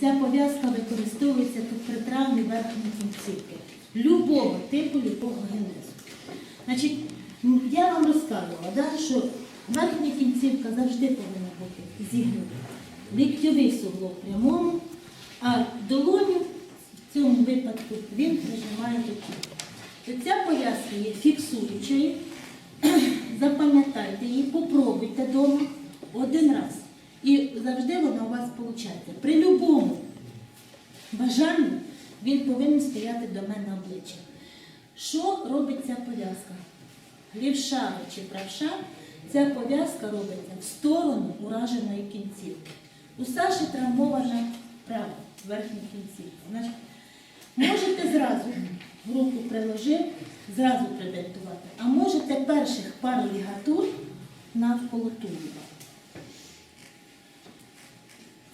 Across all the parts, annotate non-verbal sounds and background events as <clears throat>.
Ця пов'язка використовується тут при травмі верхньої кінцівки. Любого типу, любого генезу. Значить, я вам розказувала, да, що верхня кінцівка завжди повинна бути зігнута. Ліктьовий суглоб прямому, а долоню в цьому випадку він прижимає до тіла. Ця пов'язка є фіксуючою. <clears throat> Запам'ятайте її, попробуйте вдома один раз. І завжди вона у вас виходить. При будь-якому бажанні він повинен стояти до мене обличчя. Що робить ця пов'язка? Лівша чи правша, ця пов'язка робиться в сторону ураженої кінцівки. У Саші травмована права верхня кінцівка. Можете зразу руку приложив, зразу придентувати, а можете перших пару лігатур навколо тулуба.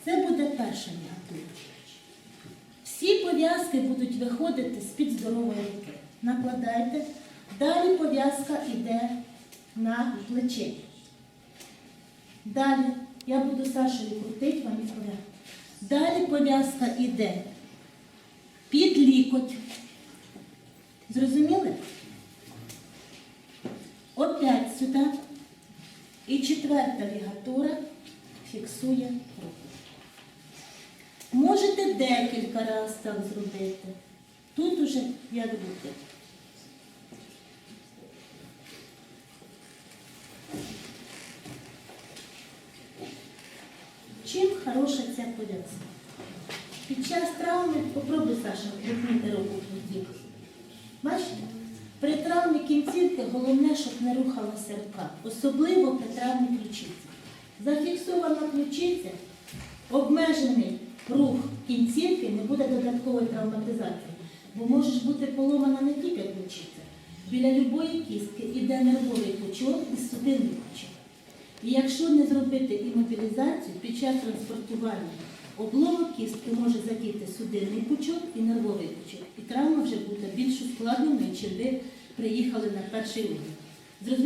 Це буде перша лігатура. Всі пов'язки будуть виходити з-під здорової руки. Накладайте. Далі пов'язка йде на плече. Далі я буду Сашею крутити вам пов'язку. Далі пов'язка йде під лікоть. Зрозуміли? Опять сюди. І четверта лігатура фіксує руку. Декілька разів так зробити. Тут уже як бути. Чим хороша ця пов'язка? Під час травми, попробуй, Саша, випнути руку бік. Бачите? При травмі кінцівки головне, щоб не рухалася рука, особливо при травмі ключиці. Зафіксована ключиця, обмежений рух кінцівки, не буде додаткової травматизації, бо може бути поломана не тільки ключиця. Біля любої кістки іде нервовий пучок і судинний пучок. І якщо не зробити імобілізацію під час транспортування, обломок кістки може задіти судинний пучок і нервовий пучок. І травма вже буде більш ускладненою, чим ви приїхали на перший. Зрозуміло?